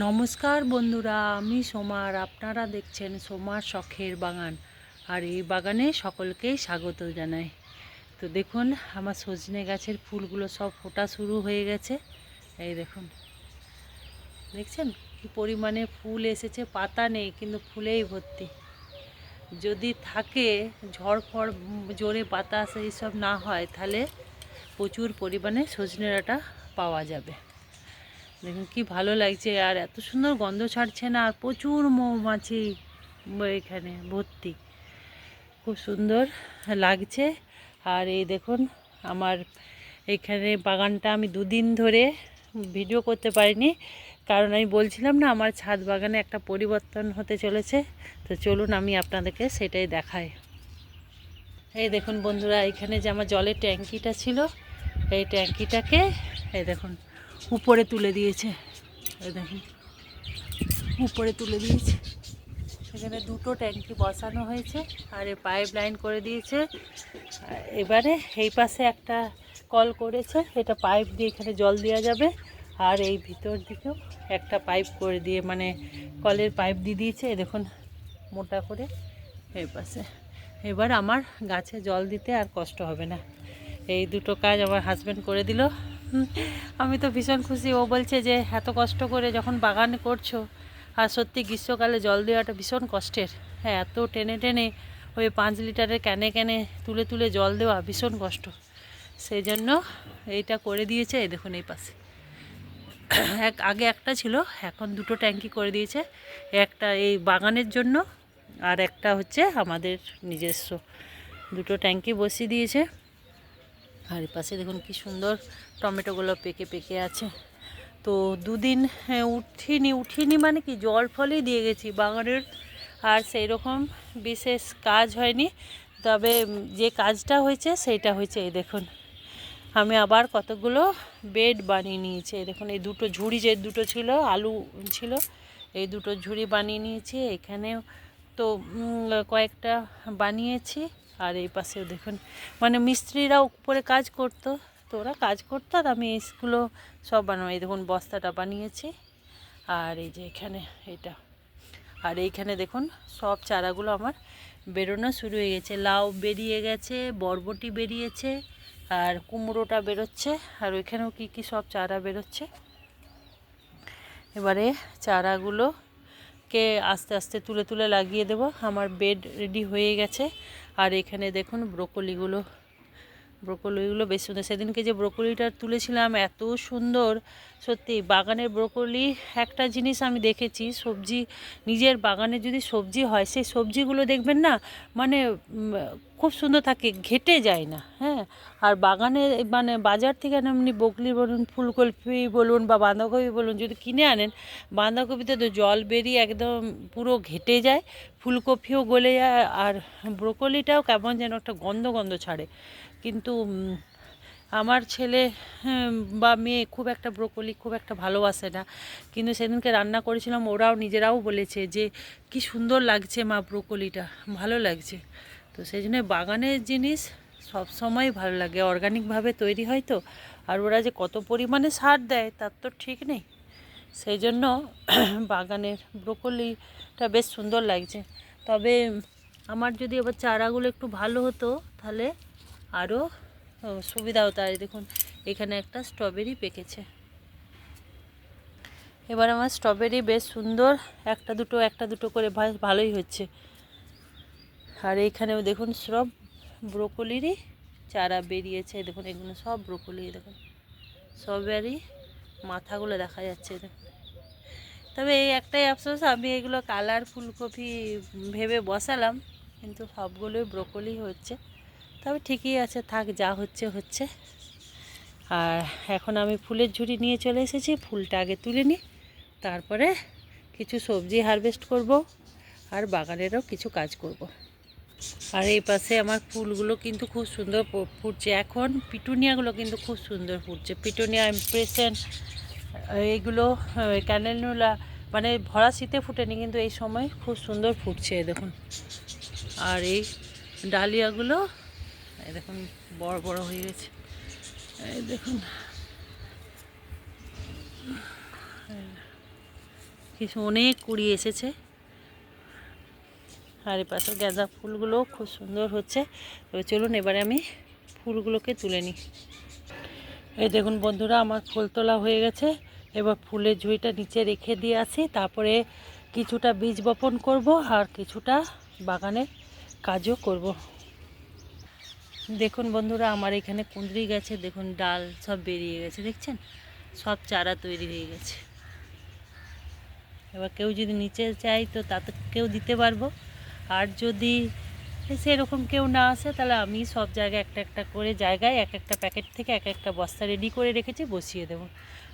নমস্কার বন্ধুরা, আমি সোমার আপনারা দেখছেন সোমার শখের বাগান। আর এই বাগানে সকলকেই স্বাগত জানাই। তো দেখুন, আমার সজনে গাছের ফুলগুলো সব ফোটা শুরু হয়ে গেছে। এই দেখুন, দেখছেন? কি পরিমাণে ফুল এসেছে, পাতা নেই, কিন্তু ফুলেই ভর্তি। যদি থাকে ঝড় ফড় জোরে বাতাস, এইসব না হয়, তাহলে প্রচুর পরিমাণে সজনে ডাঁটা পাওয়া যাবে। দেখুন, কি ভালো লাগছে, আর এত সুন্দর গন্ধ ছাড়ছে না, আর প্রচুর মৌমাছি এখানে, ভর্তি। খুব সুন্দর লাগছে। আর এই দেখুন, আমার এখানে বাগানটা আমি দুদিন ধরে ভিডিও করতে পারিনি, কারণ আমি বলছিলাম না, আমার ছাদ বাগানে একটা পরিবর্তন হতে চলেছে। তো চলুন, আমি আপনাদেরকে সেটাই দেখাই। এই দেখুন বন্ধুরা, এখানে যে আমার জলের ট্যাঙ্কিটা ছিল, এই ট্যাঙ্কিটাকে, এই দেখুন উপরে তুলে দিয়েছে। দেখুন, উপরে তুলে দিয়েছে। এখানে দুটো ট্যাঙ্কি বসানো হয়েছে আর এ পাইপ লাইন করে দিয়েছে। এবারে এই পাশে একটা কল করেছে, এটা পাইপ দিয়ে এখানে জল দেওয়া যাবে। আর এই ভিতর দিকেও একটা পাইপ করে দিয়ে মানে কলের পাইপ দিয়ে দিয়েছে। দেখুন, মোটা করে এই পাশে। এবার আমার গাছে জল দিতে আর কষ্ট হবে না। এই দুটো কাজ আমার হাজব্যান্ড করে দিল। আমি তো ভীষণ খুশি। ও বলছে যে, এত কষ্ট করে যখন বাগান করছ, আর সত্যি গ্রীষ্মকালে জল দেওয়াটা ভীষণ কষ্টের। হ্যাঁ এত টেনে টেনে ওই পাঁচ লিটারের ক্যানে ক্যানে তুলে তুলে জল দেওয়া ভীষণ কষ্ট। সেই জন্য এইটা করে দিয়েছে, এই দেখুন এই পাশে। এক, আগে একটা ছিল, এখন দুটো ট্যাঙ্কি করে দিয়েছে। একটা এই বাগানের জন্য, আর একটা হচ্ছে আমাদের নিজস্ব। দুটো ট্যাঙ্কি বসিয়ে দিয়েছে। আর পাশে দেখুন কি সুন্দর টমেটোগুলো পেকে পেকে আছে। তো দুদিন উঠিনি উঠিনি মানে কি জল ফলই দিয়ে গেছি বাগানের। আর সেই রকম বিশেষ কাজ হয়নি, তবে যে কাজটা হয়েছে সেইটা হয়েছে, এই দেখুন। আমি আবার কতগুলো বেড বানিয়ে নিয়েছি দেখুন, এই দুটো ঝুড়ি যে দুটো ছিল, আলু ছিল, এই দুটো ঝুড়ি বানিয়ে নিয়েছি, এখানেও তো কয়েকটা বানিয়েছি। আর এই পাশেও দেখুন মানে মিস্ত্রিরা উপরে কাজ করতো, তো ওরা কাজ করতো আর আমি এইগুলো সব বানাবো এই দেখুন বস্তাটা বানিয়েছি। আর এই যে এখানে এটা, আর এইখানে দেখুন সব চারাগুলো আমার বেরোনো শুরু হয়ে গেছে। লাউ বেরিয়ে গেছে, বরবটি বেরিয়েছে, আর কুমড়োটা বেরোচ্ছে, আর ওইখানেও কি কি সব চারা বেরোচ্ছে। এবারে চারাগুলোকে আস্তে আস্তে তুলে তুলে লাগিয়ে দেব। আমার বেড রেডি হয়ে গেছে। আর এখানে দেখুন ব্রোকলিগুলো ব্রোকলিগুলো বেশ সুন্দর। সেদিনকে যে ব্রোকলিটা তুলেছিলাম, এত সুন্দর। সত্যি, বাগানের ব্রোকলি একটা জিনিস আমি দেখেছি, সবজি, নিজের বাগানে যদি সবজি হয়, সেই সবজিগুলো দেখবেন না মানে খুব সুন্দর থাকে, ঘেটে যায় না হ্যাঁ? আর বাগানে মানে বাজার থেকে এমনি বকলি বলুন, ফুলকপি বলুন বা বাঁধাকপি বলুন, যদি কিনে আনেন, বাঁধাকপিতে তো জল বেরিয়ে একদম পুরো ঘেটে যায়, ফুলকপিও গলে যায়, আর ব্রোকলিটাও কেমন যেন একটা গন্ধ গন্ধ ছাড়ে। কিন্তু আমার ছেলে বা মেয়ে খুব একটা ব্রোকলি খুব একটা ভালোবাসে না। কিন্তু সেদিনকে রান্না করেছিলাম, ওরাও নিজেরাও বলেছে যে, কি সুন্দর লাগছে মা ব্রোকলিটা ভালো লাগছে। তো সেই জন্য বাগানের জিনিস সব সময় ভালো লাগে অর্গানিকভাবে তৈরি হয় তো। আর ওরা যে কত পরিমাণে সার দেয়, তার তো ঠিক নেই। সেই জন্য বাগানের ব্রোকলিটা বেশ সুন্দর লাগছে। তবে, আমার যদি এবার চারাগুলো একটু ভালো হতো, তাহলে আরও সুবিধাও তাই। দেখুন, এখানে একটা স্ট্রবেরি পেকেছে। এবার আমার স্ট্রবেরি বেশ সুন্দর, একটা দুটো একটা দুটো করে ভালোই হচ্ছে। আর এইখানেও দেখুন, সব ব্রোকলিরই চারা বেরিয়েছে। দেখুন, এগুলো সব ব্রোকলি, দেখুন। সবেরই মাথাগুলো দেখা যাচ্ছে, দেখুন। তবে এই একটাই আফসোস, আমি এগুলো কালার ফুলকপি ভেবে বসালাম, কিন্তু সবগুলোই ব্রোকলি হচ্ছে। তবে ঠিকই আছে, থাক যা হচ্ছে হচ্ছে। আর এখন আমি ফুলের ঝুড়ি নিয়ে চলে এসেছি, ফুলটা আগে তুলে নিই, তারপরে কিছু সবজি হারভেস্ট করব আর বাগানেরও কিছু কাজ করব। আর এই পাশে আমার ফুলগুলো কিন্তু খুব সুন্দর ফুটছে। এখন পিটুনিয়াগুলো কিন্তু খুব সুন্দর ফুটছে। পিটুনিয়া, ইমপ্রেশন এইগুলো ক্যানেলনুলা মানে ভরা শীতে ফুটেনি, কিন্তু এই সময় খুব সুন্দর ফুটছে, দেখুন। আর এই ডালিয়াগুলো এই দেখুন, বড় বড় হয়ে গেছে। এই দেখুন। কিছু অনেক কুড়ি এসেছে। আর এ পাশে গাঁদা ফুলগুলো খুব সুন্দর হচ্ছে। তবে চলুন, এবারে আমি ফুলগুলোকে তুলে নিই। এই দেখুন বন্ধুরা, আমার ফুল তোলা হয়ে গেছে। এবার ফুলের ঝুড়িটা নিচে রেখে দিয়ে আসি। তারপরে কিছুটা বীজ বপন করব আর কিছুটা বাগানের কাজও করব। দেখুন বন্ধুরা, আমার এখানে কুঁদরি গেছে দেখুন ডাল সব বেরিয়ে গেছে, দেখছেন? সব চারা তৈরি হয়ে গেছে। এবার কেউ যদি নিচে চাই তো তাতে কেউ দিতে পারব। আর যদি সেরকম কেউ না আসে, তাহলে আমি সব জায়গায় একটা একটা করে জায়গায় এক একটা প্যাকেট থেকে এক একটা বস্তা রেডি করে রেখেছি, বসিয়ে দেবো।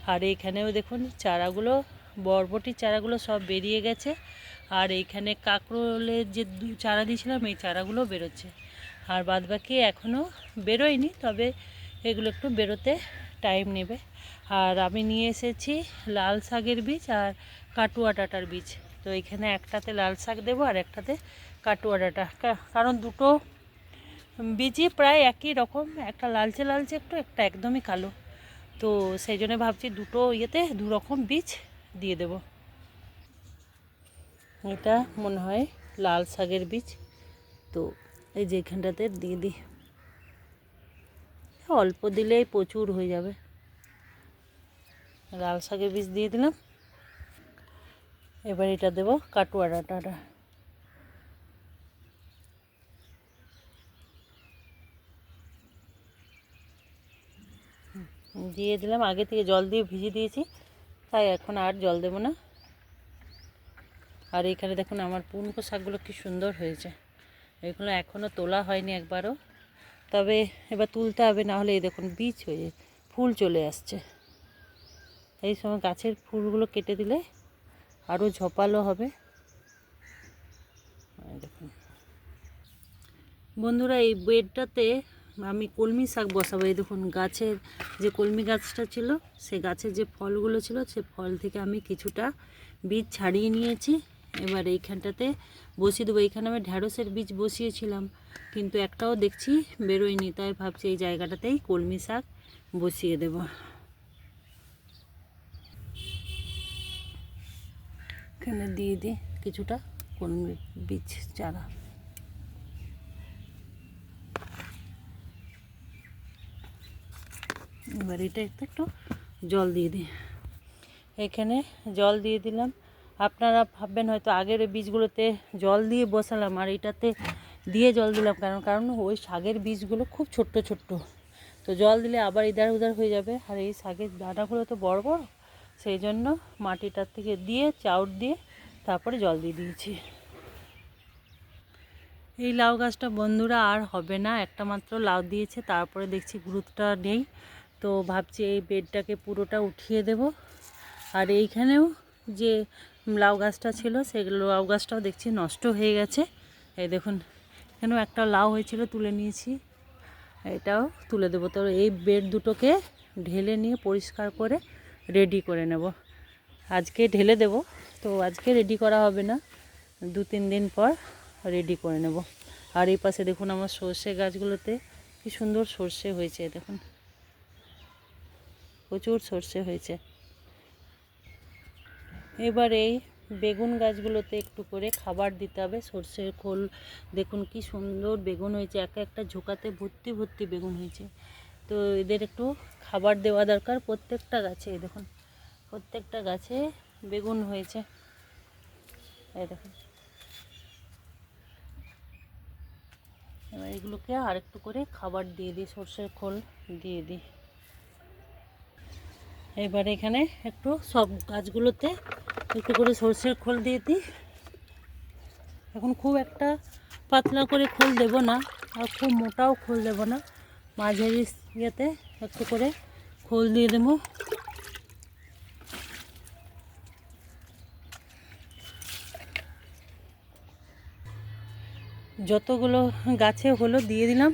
আর এইখানেও দেখুন চারাগুলো, বরবটির চারাগুলো সব বেরিয়ে গেছে। আর এইখানে কাঁকরোলের যে দু চারা দিয়েছিলাম, এই চারাগুলো বেরোচ্ছে। আর বাদবাকি এখনও বেরোয়নি, তবে এগুলো একটু বেরোতে টাইম নেবে। আর আমি নিয়ে এসেছি লাল শাকের বীজ আর কাটুয়া ডাঁটার বীজ। তো এখানে একটাতে লাল শাক দেবো আর একটাতে কাটুয়া ডাঁটা। কারণ দুটো বীজই প্রায় একই রকম, একটা লালচে লালচে একটু, একটা একদমই কালো। তো সেই জন্য ভাবছি দুটো ইয়েতে দু রকম বীজ দিয়ে দেব। এটা মনে হয় লাল শাকের বীজ। তো এই যে এখানটাতে দিয়ে দিই। অল্প দিলেই প্রচুর হয়ে যাবে। লাল শাকের বীজ দিয়ে দিলাম। এবার এটা দেবো কাটুয়া ডাঁটাটা। দিয়ে দিলাম, আগে থেকে জল দিয়ে ভিজিয়ে দিয়েছি, তাই এখন আর জল দেবো না। আর এখানে দেখুন আমার পুনকো শাকগুলো কি সুন্দর হয়েছে। এগুলো এখনও তোলা হয়নি একবারও। তবে এবার তুলতে হবে, না হলে এই দেখুন বীজ হয়ে ফুল চলে আসছে। এই সময় গাছের ফুলগুলো কেটে দিলে আরও ঝোপালো হবে। দেখুন। বন্ধুরা, এই বেডটাতে আমি কলমি শাক বসাবো। এই দেখুন, গাছের যে কলমি গাছটা ছিল, সে গাছের যে ফলগুলো ছিল, সে ফল থেকে আমি কিছুটা বীজ ছাড়িয়ে নিয়েছি। এবার এইখানটাতে বসিয়ে দেবো। এইখানে আমি ঢ্যাঁড়সের বীজ বসিয়েছিলাম, কিন্তু একটাও দেখছি বেরোয়নি, তাই ভাবছি এই জায়গাটাতেই কলমি শাক বসিয়ে দেব। এখানে দিয়ে দিই কিছুটা কলমি বীজ, চারা। এবার এটা একটু জল দিয়ে দিই। এখানে জল দিয়ে দিলাম আপনারা ভাববেন হয়তো আগের বীজগুলোতে জল দিয়ে বসালাম, আর এটাতে দিয়ে জল দিলাম। কারণ কারণ ওই শাকের বীজগুলো খুব ছোট্ট ছোট্ট। তো জল দিলে আবার ইধার উদার হয়ে যাবে। আর এই শাকের দানাগুলো তো বড় বড়, সেই জন্য মাটিটার থেকে দিয়ে চাউট দিয়ে তারপরে জল দিয়ে দিয়েছি। এই লাউ গাছটা বন্ধুরা আর হবে না, একটা মাত্র লাউ দিয়েছে, তারপরে দেখছি গুরুত্বটা নেই। তো ভাবছি এই বেডটাকে পুরোটা উঠিয়ে দেব। আর এইখানেও যে লাউ গাছটা ছিল, সেই লাউ গাছটাও দেখছি নষ্ট হয়ে গেছে। এই দেখুন, এখানেও একটা লাউ হয়েছিল, তুলে নিয়েছি। এটাও তুলে দেবো। তো এই বেড দুটোকে ঢেলে নিয়ে পরিষ্কার করে রেডি করে নেব। আজকে ঢেলে দেব, তো আজকে রেডি করা হবে না। দু তিন দিন পর রেডি করে নেব। আর এই পাশে দেখুন আমার সর্ষে গাছগুলোতে কি সুন্দর সর্ষে হয়েছে, দেখুন। প্রচুর সর্ষে হয়েছে। এবার এই বেগুন গাছগুলোতে একটু করে খাবার দিতে হবে। সর্ষের খোল, দেখুন কি সুন্দর বেগুন হয়েছে। এক একটা ঝোঁকাতে ভর্তি ভর্তি বেগুন হয়েছে। তো এদের একটু খাবার দেওয়া দরকার। প্রত্যেকটা গাছে দেখুন, প্রত্যেকটা গাছে বেগুন হয়েছে। দেখুন। এবার এগুলোকে আর একটু করে খাবার দিয়ে দিই, সর্ষের খোল দিয়ে দিই। এবার এখানে একটু সব গাছগুলোতে একটু করে সর্ষের খোল দিয়ে দিই। এখন খুব একটা পাতলা করে খোল দেব না, আর খুব মোটাও খোল দেব না। মাঝারি ইয়েতে একটু করে খোল দিয়ে দেবো। যতগুলো গাছে হলো দিয়ে দিলাম,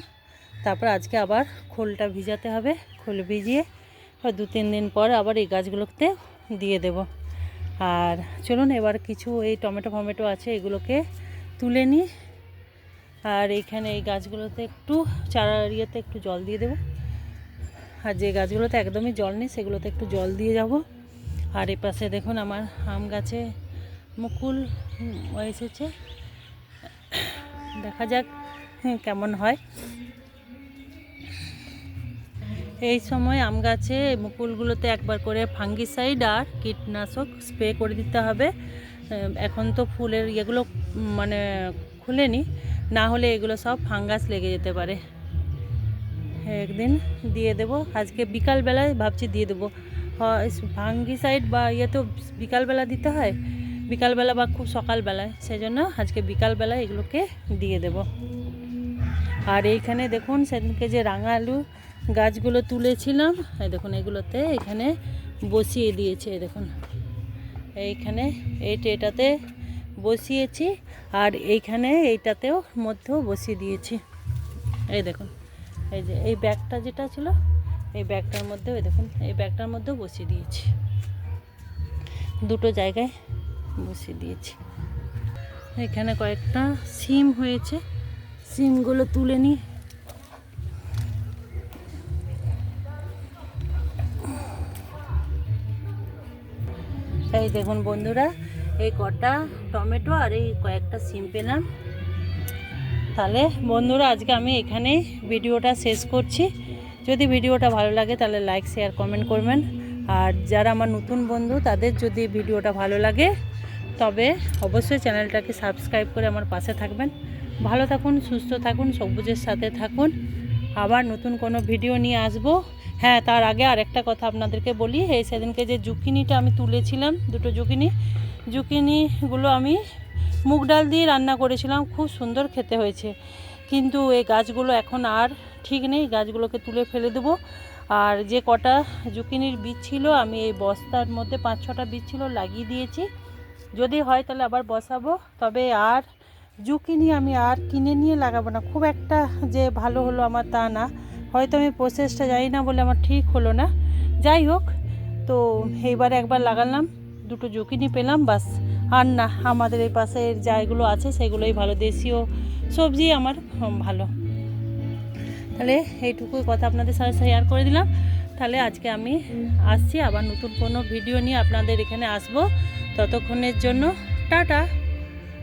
তারপর আজকে আবার খোলটা ভিজাতে হবে, খোল ভিজিয়ে দু তিন দিন পর আবার এই গাছগুলোতে দিয়ে দেব। আর চলুন এবার কিছু এই টমেটো ফমেটো আছে এগুলোকে তুলে নিই আর এইখানে এই গাছগুলোতে একটু চারা ইয়েতে একটু জল দিয়ে দেবো। আর যে গাছগুলোতে একদমই জল নেই সেগুলোতে একটু জল দিয়ে যাব। আর এই পাশে দেখুন আমার আম গাছে মুকুল এসেছে। দেখা যাক কেমন হয়। এই সময় আম গাছে মুকুলগুলোতে একবার করে ফাঙ্গিসাইড আর কীটনাশক স্প্রে করে দিতে হবে। এখন তো ফুলের উম, মানে খুলেনি না হলে এগুলো সব ফাঙ্গাস লেগে যেতে পারে। একদিন দিয়ে দেব আজকে বিকালবেলায় ভাবছি দিয়ে দেবো। ফাঙ্গিসাইড বা ইয়ে তো বিকালবেলা দিতে হয় বিকালবেলা বা খুব সকালবেলায়। সেই জন্য আজকে বিকালবেলায় এগুলোকে দিয়ে দেব। আর এইখানে দেখুন সেদিনকে যে রাঙা আলু গাছগুলো তুলেছিলাম, এই দেখুন এগুলোতে এখানে বসিয়ে দিয়েছে দেখুন। এইখানে এইটা এটাতে বসিয়েছি আর এইখানে এইটাতেও মধ্যেও বসিয়ে দিয়েছি। এই দেখুন, এই যে এই ব্যাগটা যেটা ছিল, এই ব্যাগটার মধ্যে ওই দেখুন, এই ব্যাগটার মধ্যেও বসিয়ে দিয়েছি। দুটো জায়গায় বসিয়ে দিয়েছি। এখানে কয়েকটা সিম হয়েছে। সিমগুলো তুলে নিই এই দেখুন বন্ধুরা, এই কটা টমেটো আর এই কয়েকটা সিম পেলাম। তাহলে বন্ধুরা, আজকে আমি এখানে ভিডিওটা শেষ করছি। যদি ভিডিওটা ভালো লাগে, তাহলে লাইক শেয়ার কমেন্ট করবেন। আর যারা আমার নতুন বন্ধু, তাদের যদি ভিডিওটা ভালো লাগে তবে অবশ্যই চ্যানেলটাকে সাবস্ক্রাইব করে আমার পাশে থাকবেন। ভালো থাকুন, সুস্থ থাকুন, সবুজের সাথে থাকুন। আবার নতুন কোনো ভিডিও নিয়ে আসব। হ্যাঁ তার আগে আরেকটা কথা আপনাদেরকে বলি। এই সেদিনকে যে জুকিনিটা আমি তুলেছিলাম, দুটো জুকিনি, জুকিনিগুলো আমি মুগ ডাল দিয়ে রান্না করেছিলাম। খুব সুন্দর খেতে হয়েছে। কিন্তু এই গাছগুলো এখন আর ঠিক নেই। গাছগুলোকে তুলে ফেলে দেবো। আর যে কটা জুকিনির বীজ ছিল, আমি এই বস্তার মধ্যে পাঁচ ছটা বীজ ছিল লাগিয়ে দিয়েছি। যদি হয় তাহলে আবার বসাবো। তবে আর জুকিনি আমি আর কিনে নিয়ে লাগাবো না। খুব একটা যে ভালো হলো আমার তা না। হয়তো আমি প্রসেসটা জানি না বলে আমার ঠিক হলো না। যাই হোক, তো এইবার একবার লাগালাম, দুটো জুকিনি পেলাম, বাস। আর না, আমাদের এই পাশের যাইগুলো আছে, সেগুলোই ভালো। দেশীয় সবজি আমার ভালো। তাহলে এইটুকুই কথা আপনাদের সাথে শেয়ার করে দিলাম। তাহলে আজকে আমি আসছি আবার নতুন কোনো ভিডিও নিয়ে আপনাদের এখানে আসব। ততক্ষণের জন্য টাটা।